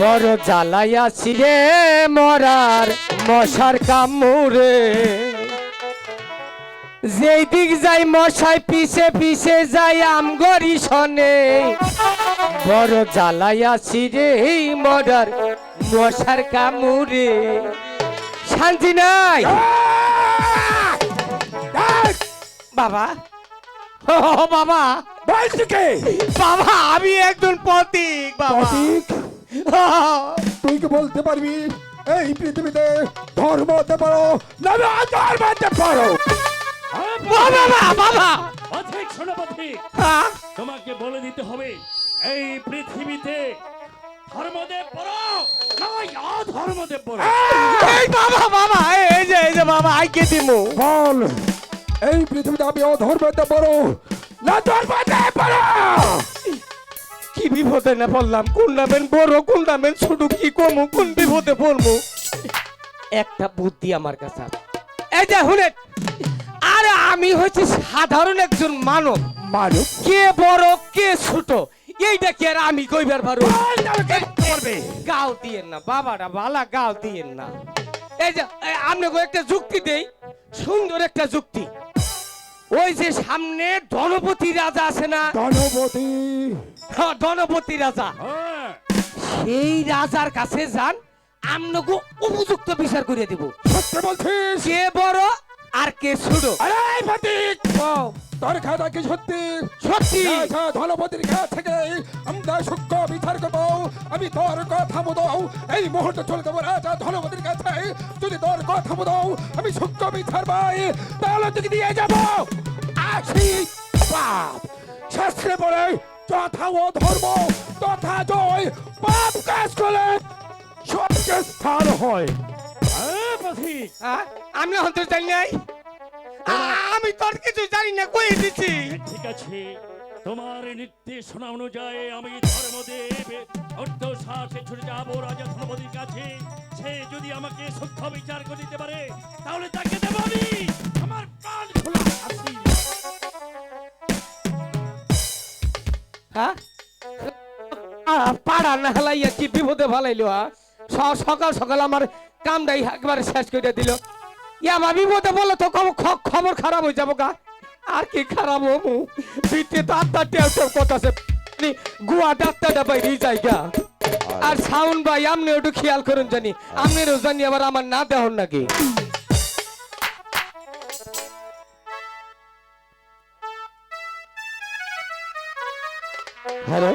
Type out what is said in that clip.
বড় জ্বালাইয়াছি রে মরার মশার কামড়ে। যেই দিক যাই মশাই পিছে পিছে যাই আমগরি শনে। বড় জ্বালাইয়াছি রে মরার মশার কামড়ে। শান্তি নাই। বাবা। ও বাবা। বাবা আমি একজন পথিক বাবা। প্রতীক? তুই কি বলতে পারবি? এই পৃথিবীতে ধর্ম হতে পারো না ধর্ম হতে পারো। বাবা বাবা হ্যাঁ? তোমাকে বলে দিতে হবে এই পৃথিবীতে ধর্মদেব বড় নয় অধর্মদেব বড় এই বাবা বাবা এই- যে এই যে বাবা আইকে দিমু। বল এই পৃথিবীতে আমি অধর্ম হতে পারো না ধর্ম হতে পারো কি বিপদে না পড়লাম কোন নামেন বড় কোন নামেন ছোট কি কমু কোন বিপদে পড়মু একটা বুদ্ধি আমার কাছে এই যে শুনে আরে আমি হচ্ছে সাধারণ একজন মানব। মানুষ কে বড় কে ছোট এইটা কি আর আমি কইবার পারো গাও দিয়েন না বাবাটা বালা গাও দিয়েন না। এই যে আপনাকে একটা যুক্তি দেই সুন্দর একটা যুক্তি। ওই যে সামনে ধনপতি রাজা আছে না? ধনপতি। হ্যাঁ, ধনপতি রাজা। হ্যাঁ, সেই রাজার কাছে যান আমনকে উপযুক্ত বিচার করে দিব। সত্য বলছিস? কে বড় আর কে ছোট? আরে ও, তোর খাতা কি সত্যি? সত্যি। ধনপতির কাছ থেকে আমরা সূক্ষ্ম বিচার করব আমি তোর কথা মতো এই মুহূর্তে চলে যাব রাজা ধনপতির কাছে। যদি তোর কথা মতো আমি সূক্ষ্ম বিচার পাই তাহলে তোকে দিয়ে যাব। আসি পাপ শাস্ত্রে বলে যথা ও ধর্ম তথা জয়। পাপ কাজ করলে সবচেয়ে স্থান হয়। হ্যাঁ, আমি হয়তো জানি নাই। আ- আমি তোর কিছু জানি না কই দিছি? ঠিক আছে। তোমার নির্দেশনা অনুযায়ী আমি ধর্মদেব অর্ধ সাহসে ছুটে যাব রাজা ধর্মদের কাছে। সে যদি আমাকে সূক্ষ্ম বিচার করে দিতে পারে, তাহলে তাকে দেব আমি। আমার প্রাণ খোলা আছি। হ্যাঁ? পাড়া না হেলাইয়া কি বিপদে ভালাইলো স- সকাল সকাল আমার কামটাই একবারে শেষ করে দিল। ইয়া মা বিপদে বলে তো খবর খারাপ হয়ে যাব গা। আর কি খারাপ হব? পিঠে তো আত্মা টেউ টেউ করতেছে। গুয়া ডাক্তারটা বাইরে জায়গা আর সাউন্ড ভাই আপনি একটু খেয়াল করুন জানি। আপনিও জানি আবার আমার না দেহন নাকি। হ্যালো?